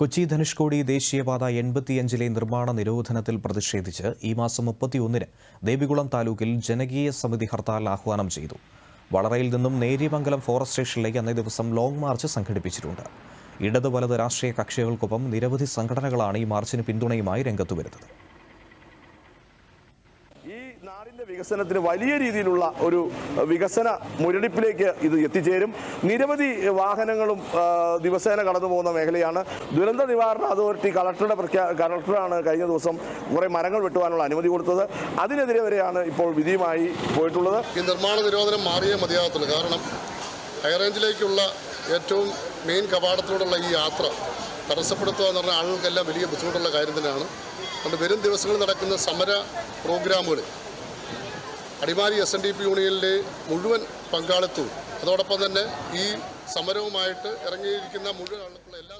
കൊച്ചി ധനുഷ്കോടി ദേശീയപാത എൺപത്തിയഞ്ചിലെ നിർമ്മാണ നിരോധനത്തിൽ പ്രതിഷേധിച്ച് ഈ മാസം മുപ്പത്തിയൊന്നിന് ദേവികുളം താലൂക്കിൽ ജനകീയ സമിതി ഹർത്താൽ ആഹ്വാനം ചെയ്തു. വളറയിൽ നിന്നും നേര്യമംഗലം ഫോറസ്റ്റ് സ്റ്റേഷനിലേക്ക് അന്നേ ദിവസം ലോങ് മാർച്ച് സംഘടിപ്പിച്ചിട്ടുണ്ട്. ഇടത് വലത് രാഷ്ട്രീയ കക്ഷികൾക്കൊപ്പം നിരവധി സംഘടനകളാണ് ഈ മാർച്ചിന് പിന്തുണയുമായി രംഗത്തു വരുന്നത് ഈ നാടിന്റെ വികസനത്തിന് വലിയ രീതിയിലുള്ള ഒരു വികസന മുരടിപ്പിലേക്ക് ഇത് എത്തിച്ചേരും. നിരവധി വാഹനങ്ങളും ദിവസേന കടന്നുപോകുന്ന മേഖലയാണ്. ദുരന്ത നിവാരണ അതോറിറ്റി കളക്ടറുടെ പ്രഖ്യാ കളക്ടറാണ് കഴിഞ്ഞ ദിവസം കുറേ മരങ്ങൾ വെട്ടുവാനുള്ള അനുമതി കൊടുത്തത്. അതിനെതിരെ വരെയാണ് ഇപ്പോൾ വിധിയുമായി പോയിട്ടുള്ളത്. ഈ നിർമ്മാണ നിരോധനം മാറിയേ മതിയാകത്തുള്ളൂ. കാരണം ഹൈറേഞ്ചിലേക്കുള്ള ഏറ്റവും മെയിൻ കവാടത്തിലൂടെയുള്ള ഈ യാത്ര തടസ്സപ്പെടുത്തുക എന്ന് പറഞ്ഞാൽ ആളുകൾക്കെല്ലാം വലിയ ബുദ്ധിമുട്ടുള്ള കാര്യം തന്നെയാണ്. അതുകൊണ്ട് വരും ദിവസങ്ങളിൽ നടക്കുന്ന സമര പ്രോഗ്രാമുകൾ Adimali S N D P യൂണിയനിലെ മുഴുവൻ പങ്കാളിത്തവും അതോടൊപ്പം തന്നെ ഈ സമരവുമായിട്ട് ഇറങ്ങിയിരിക്കുന്ന മുഴുവൻ ആളുകളുള്ള എല്ലാ